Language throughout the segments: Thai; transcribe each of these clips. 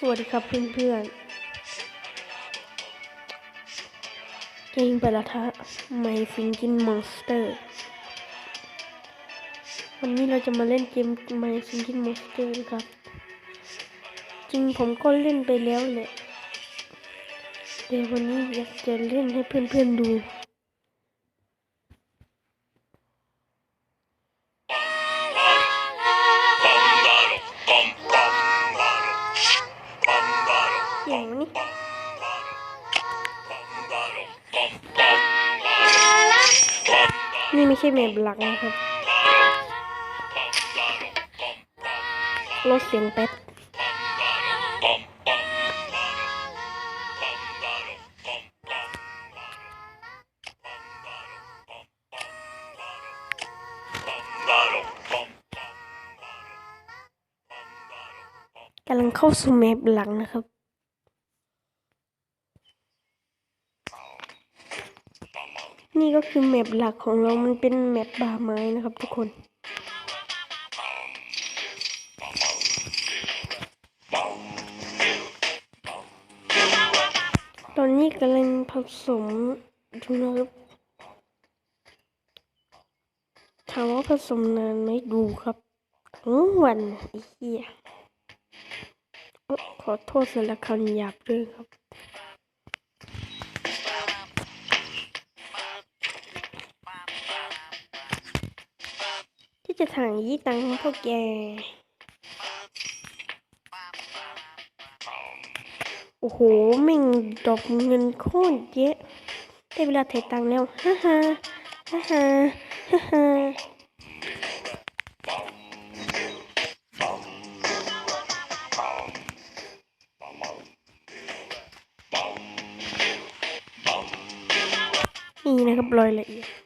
สวัสดีครับเพื่อนๆเกมปะละทะ My Thinking Monster วันนี้เราจะมาเล่นเกม My Thinking Monster นะครับ จริงผมก็เล่นไปแล้วแหละแต่วันนี้อยากจะเล่นให้เพื่อนๆดู อย่างนี้นี่ไม่ใช่แมปหลักนะครับลดเสียงแป๊บกำลังเข้าสู่แมปหลังนะครับ นี่ก็คือแมปหลักของเรา มันเป็นแมปบาไม้นะครับทุกคน ตอนนี้กำลังผสมดูนะครับถามว่าผสมนานไหมดูครับทั้งวันไอ้เหี้ยขอโทษสำหรับคำหยาบด้วยครับ ที่จะถ่ายยี่ตังให้พวกแก โอ้โหแม่งดอกเงินโคตรเยอะได้เวลาถ่ายตังแล้ว ฮ่าฮ่าฮ่าฮ่าฮ่าฮ่านี่นะครับรอยละเอียด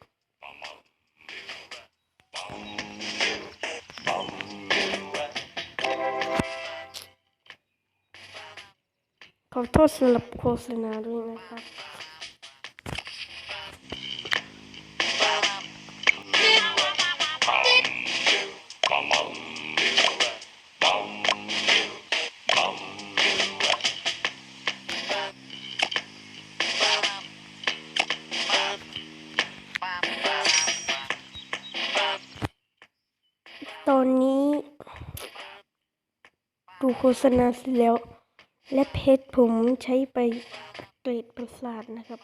ขอโทษสำหรับโฆษณาด้วยนะครับตอนนี้ ดูโฆษณาเสร็จแล้ว และเพชรผมใช้ไปเกรดประสาทนะครับ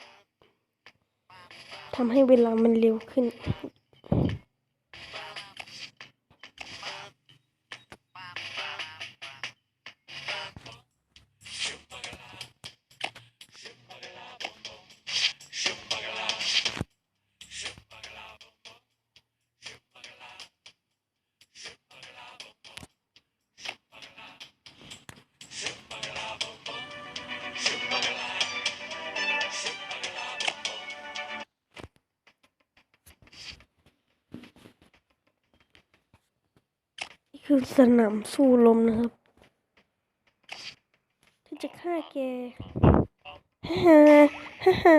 ทำให้เวลามันเร็วขึ้น คือสนามสู้ลมนะครับที่จะฆ่าแกฮ่าฮ่าฮ่าฮ่า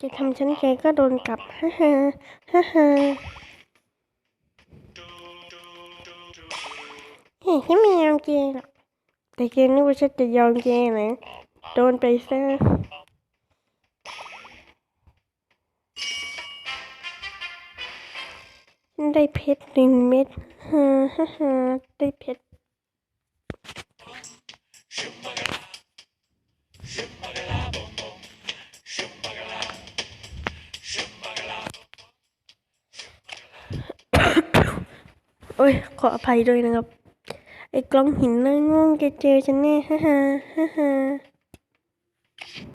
จะทำฉันแกก็โดนกลับฮ่าฮ่าฮ่าฮ่าเฮ้ยฉันไม่ยอมแกหรอกแต่แกนึกว่าฉันจะยอมแกนะโดนไปซะ ได้เพชรหนึ่งเม็ดฮ่าฮ่าฮ่าได้เพชรโอ้ย ขออภัยด้วยนะครับ ไอ้กล้องหินนะง่วงแกเจอฉันแน่ฮ่าฮ่าฮ่าฮ่า